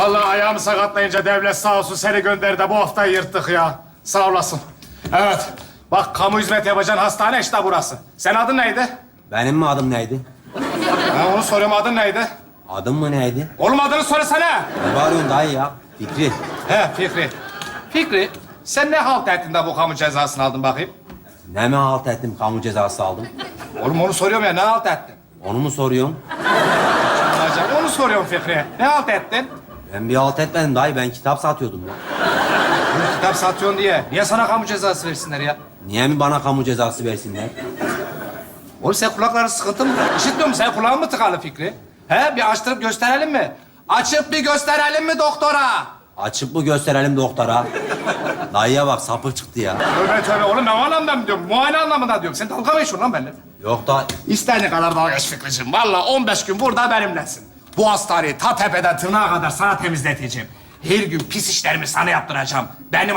Vallahi ayağımı sakatlayınca devlet sağ olsun seni gönderdi de bu haftayı yırttık ya. Sağ olasın. Evet. Bak kamu hizmet yapacağın hastane işte burası. Sen adın neydi? Benim mi adım neydi? Ben onu soruyorum adın neydi? Adım mı neydi? Oğlum adını söylesene. Ne bağırıyorsun dayı ya? Fikri. He Fikri. Fikri sen ne halt ettin de bu kamu cezasını aldın bakayım? Ne mi halt ettim kamu cezası aldım? Oğlum onu soruyorum ya ne halt ettin? Onu mu soruyorsun? Hocam onu soruyorum Fikri. Ne halt ettin? Ben bir halt etmedim dayı. Ben kitap satıyordum ya. Oğlum kitap satıyorsun diye. Niye sana kamu cezası versinler ya? Niye mi bana kamu cezası versinler? Oğlum sen kulakların sıkıntı mı? İşitmiyor musun? Sen kulağın mı tıkalı Fikri? He? Bir açtırıp gösterelim mi? Açıp bir gösterelim mi doktora? Açıp mı gösterelim doktora? Dayıya bak sapı çıktı ya. Tövbe tövbe oğlum ne anlamda mı diyorum? Muayene anlamında diyorum. Sen dalga mı geçiyorsun lan benimle? Yok da İster kadar dalga geç Fikriciğim. Vallahi 15 gün burada benimlesin. Bu hastaneyi ta tepeden tırnağa kadar sana temizleteceğim. Her gün pis işlerimi sana yaptıracağım. Benim